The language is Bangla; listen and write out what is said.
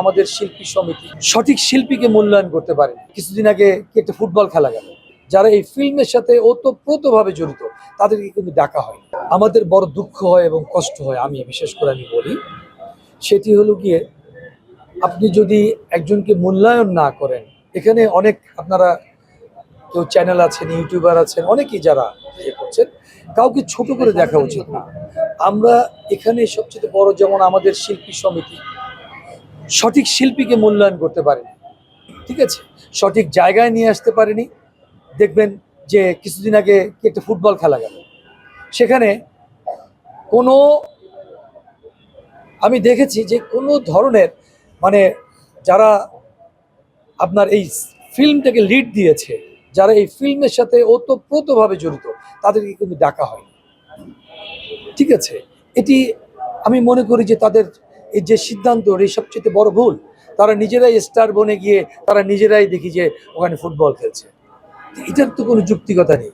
আমাদের শিল্পী সমিতি সঠিক শিল্পীকে মূল্যায়ন করতে পারে। কিছুদিন আগে একটা ফুটবল খেলা গেল। যারা এই ফিল্মের সাথে ওতপ্রোতভাবে জড়িত, তাদেরকে কিন্তু ডাকা হয় আমাদের বড় দুঃখ হয় এবং কষ্ট হয়, আমি বিশেষ করে আমি বলি। সেটি হলো গিয়ে, আপনি যদি একজনকে মূল্যায়ন না করেন, এখানে অনেক আপনারা কেউ চ্যানেল আছেন ইউটিউবার আছেন, অনেকেই যারা ইয়ে করছেন, কাউকে ছোট করে দেখা উচিত না। আমরা এখানে সবচেয়ে বড় যেমন আমাদের শিল্পী সমিতি সঠিক শিল্পীকে মূল্যায়ন করতে পারেনি। ঠিক আছে? সঠিক জায়গায় নিয়ে আসতে পারেনি। দেখবেন যে কিছুদিন আগে একটা ফুটবল খেলা গেল। সেখানে কোনো আমি দেখেছি যে কোনো ধরনের মানে যারা আপনার এই ফিল্মটাকে লিড দিয়েছে, যারা এই ফিল্মের সাথে ওতপ্রোতভাবে জড়িত, তাদেরকে কিন্তু ডাকা হয় ঠিক আছে? এটি আমি মনে করি যে তাদের এই যে সিদ্ধান্ত, এই সবচেয়ে বড় ভুল, তারা নিজেরাই স্টার বনে গিয়ে তারা নিজেরাই দেখি যে ওখানে ফুটবল খেলছে। এটার তো কোনো যুক্তিকতা নেই।